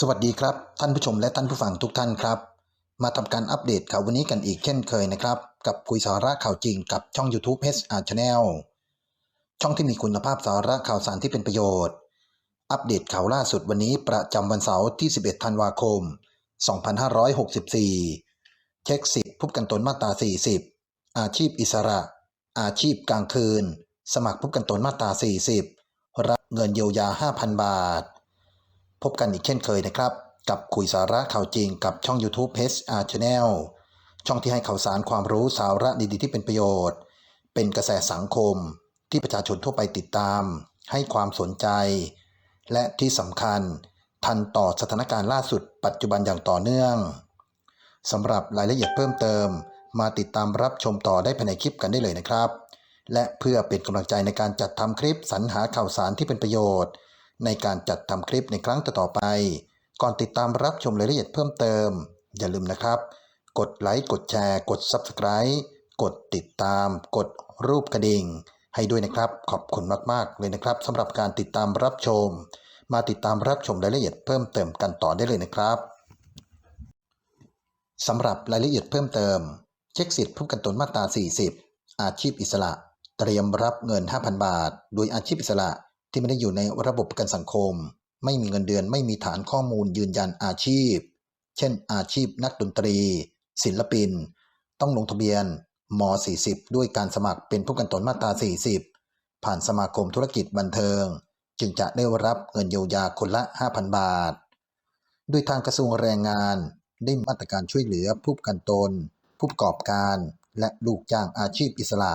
สวัสดีครับ ท่านผู้ชมและท่านผู้ฟังทุกท่านครับ มาทำการอัปเดตข่าววันนี้กันอีกเช่นเคยนะครับ กับคุยสาระข่าวจริงกับช่อง YouTube HR Channel ช่องที่มีคุณภาพสาระข่าวสารที่เป็นประโยชน์ อัปเดตข่าวล่าสุดวันนี้ประจำวันเสาร์ที่ 11 ธันวาคม 2564 เช็คสิทธิ์ผู้กันตนมาตรา 40 อาชีพอิสระ อาชีพกลางคืน สมัครผู้กันตนมาตรา 40 รับเงินเยียวยา 5,000 บาท พบกันอีกเช่นเคยนะครับ กับคุยสาระข่าวจริงกับช่อง YouTube HR Channel ช่องที่ให้ข่าวสารความรู้สาระดีๆที่เป็นประโยชน์ เป็นกระแสสังคมที่ประชาชนทั่วไปติดตาม ให้ความสนใจ และที่สำคัญทันต่อสถานการณ์ล่าสุดปัจจุบันอย่างต่อเนื่องสำหรับรายละเอียดเพิ่มเติม มาติดตามรับชมต่อได้ภายในคลิปกันได้เลยนะครับ และเพื่อเป็นกำลังใจในการจัดทำคลิปสรรหาข่าวสารที่เป็นประโยชน์ ในการจัดทำคลิปในครั้งต่อๆไป ก่อนติดตามรับชมรายละเอียดเพิ่มเติม อย่าลืมนะครับ กดไลค์กดแชร์ กด Subscribe กดติดตาม กดรูปกระดิ่ง ให้ด้วยนะครับ ขอบคุณมากๆเลยนะครับสำหรับการติดตามรับชม มาติดตามรับชมรายละเอียดเพิ่มเติมกันต่อได้เลยนะครับสำหรับรายละเอียดเพิ่มเติม เช็คสิทธิ์ผู้กันตนมาตรา 40 อาชีพอิสระ เตรียมรับเงิน 5,000 บาท โดยอาชีพอิสระ ที่ไม่ได้อยู่ในระบบประกันสังคม ไม่มีเงินเดือนไม่มีฐานข้อมูลยืนยันอาชีพ เช่น อาชีพนักดนตรี ศิลปิน ต้องลงทะเบียนม 40 ด้วยการสมัครเป็นผู้กันตนมาตรา 40 ผ่านสมาคมธุรกิจบันเทิง จึงจะได้รับเงินเยียวยาคนละ 5,000 บาทโดยทางกระทรวงแรงงานได้มีมาตรการช่วยเหลือผู้ประกันตน ผู้ประกอบการ และลูกจ้างอาชีพอิสระ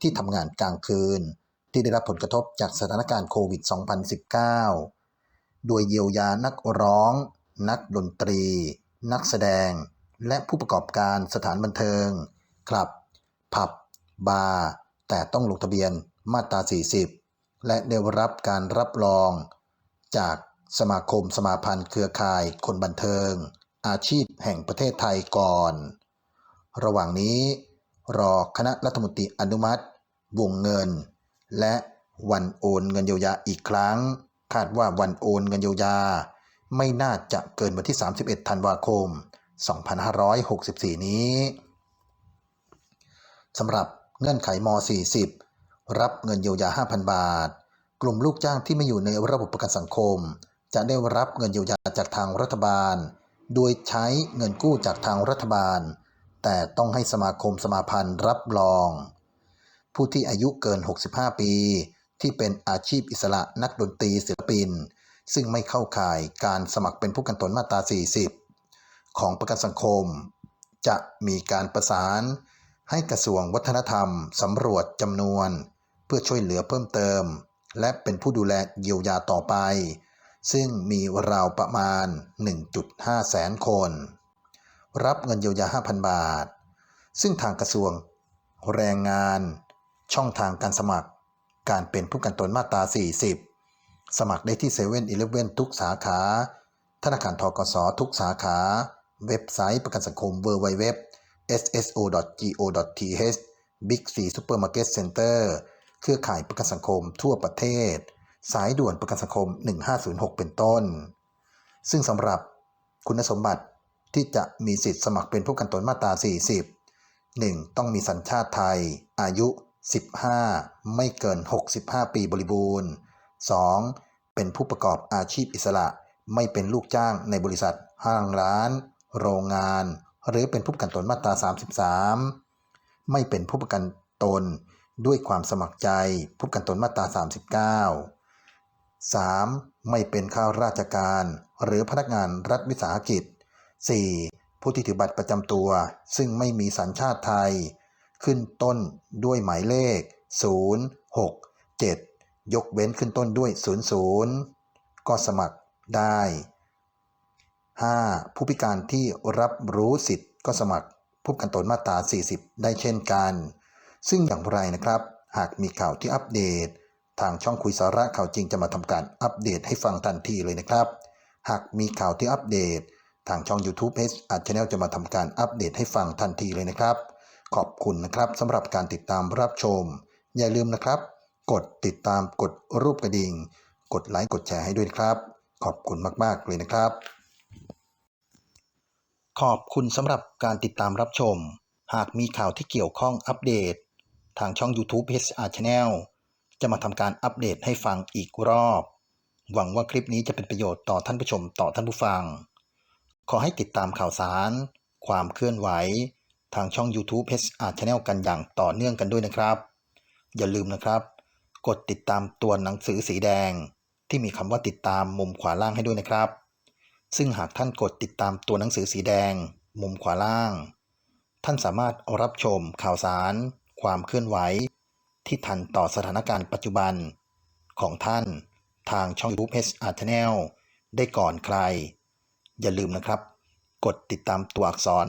ที่ทำงานกลางคืน ที่ได้รับผลกระทบจากสถานการณ์โควิด 2019 โดยเยียวยานักร้อง นักดนตรี นักแสดง และผู้ประกอบการสถานบันเทิง คลับ ผับ บาร์ แต่ต้องลงทะเบียนมาตรา 40 และได้รับการรับรอง จากสมาคมสมาพันธ์เครือข่ายคนบันเทิง อาชีพแห่งประเทศไทยก่อน ระหว่างนี้ รอคณะรัฐมนตรีอนุมัติ วงเงิน และวันโอนเงินเยียวยาอีกครั้ง คาดว่าวันโอนเงินเยียวยา ไม่น่าจะเกินวันที่ 31 ธันวาคม 2564 นี้สำหรับเงื่อนไขม 40 รับเงินเยียวยา 5,000 บาท กลุ่มลูกจ้างที่ไม่อยู่ในระบบประกันสังคม จะได้รับเงินเยียวยาจากทางรัฐบาล โดยใช้เงินกู้จากทางรัฐบาล แต่ต้องให้สมาคมสมาพันธ์รับรอง ผู้ที่อายุเกิน 65 ปี ที่เป็นอาชีพอิสระนักดนตรีศิลปิน ซึ่งไม่เข้าข่ายการสมัครเป็นผู้กันตนมาตรา 40 ของประกันสังคม จะมีการประสาน ให้กระทรวงวัฒนธรรมสำรวจจำนวน เพื่อช่วยเหลือเพิ่มเติม และเป็นผู้ดูแลเยียวยาต่อไป ซึ่งมีราวประมาณ 1.5 แสนคน รับเงินเยียวยา 5,000 บาท ซึ่งทางกระทรวงแรงงาน ช่องทางการสมัคร การเป็นผู้กันตนมาตรา 40 สมัครได้ที่เซเว่นอีเลฟเว่นทุกสาขา ธนาคารทกสทุกสาขา เว็บไซต์ประกันสังคม www sso.go.th Big C Supermarket Center เครือข่ายประกันสังคมทั่วประเทศ สายด่วนประกันสังคม 1506 เป็นต้น ซึ่งสำหรับคุณสมบัติที่จะมีสิทธิ์สมัครเป็นผู้กันตนมาตรา 40 1. ต้องมีสัญชาติไทย อายุ 15 ไม่เกิน 65 ปีบริบูรณ์ 2. เป็นผู้ประกอบอาชีพอิสระ ไม่เป็นลูกจ้างในบริษัท ห้างร้าน โรงงาน หรือเป็นผู้ประกันตนมาตรา 33 ไม่เป็นผู้ประกันตนด้วยความสมัครใจผู้ประกันตนมาตรา 39 3. ไม่เป็นข้าราชการ หรือพนักงานรัฐวิสาหกิจ 4. ผู้ที่ถือบัตรประจำตัว ซึ่งไม่มีสัญชาติไทย ขึ้นต้นด้วยหมายเลข 0 6 7 ยกเว้นขึ้นต้นด้วย 00 ก็สมัครได้ 5. ผู้พิการที่รับรู้สิทธิ์ก็สมัครผู้กันตนมาตรา 40 ได้เช่นกัน ซึ่งอย่างไรนะครับ หากมีข่าวที่อัปเดต ทางช่องคุยสาระข่าวจริงจะมาทำการอัปเดตให้ฟังทันทีเลยนะครับ หากมีข่าวที่อัปเดต ทางช่อง YouTube H อาร์ชแนลจะมาทำการอัปเดตให้ฟังทันทีเลยนะครับ ขอบคุณนะครับสำหรับการติดตามรับชม อย่าลืมนะครับ กดติดตามกดรูปกระดิ่ง กดไลค์กดแชร์ให้ด้วยครับ ขอบคุณมาก ๆ เลยนะครับ ขอบคุณสำหรับการติดตามรับชม หากมีข่าวที่เกี่ยวข้องอัปเดต ทางช่อง YouTube HR Channel จะมาทำการอัปเดตให้ฟังอีกรอบ หวังว่าคลิปนี้จะเป็นประโยชน์ต่อท่านผู้ชมต่อท่านผู้ฟัง ขอให้ติดตามข่าวสาร ความเคลื่อนไหว ทางช่อง YouTube HR Channel กันอย่างต่อเนื่องกันด้วยนะครับ อย่าลืมนะครับ กดติดตามตัวหนังสือสีแดง ที่มีคำว่าติดตามมุมขวาล่างให้ด้วยนะครับ ซึ่งหากท่านกดติดตามตัวหนังสือสีแดง มุมขวาล่าง ท่านสามารถรับชมข่าวสาร ความเคลื่อนไหว ที่ทันต่อสถานการณ์ปัจจุบัน ของท่านทางช่อง YouTube HR Channel ได้ก่อนใคร อย่าลืมนะครับ กดติดตามตัวอักษร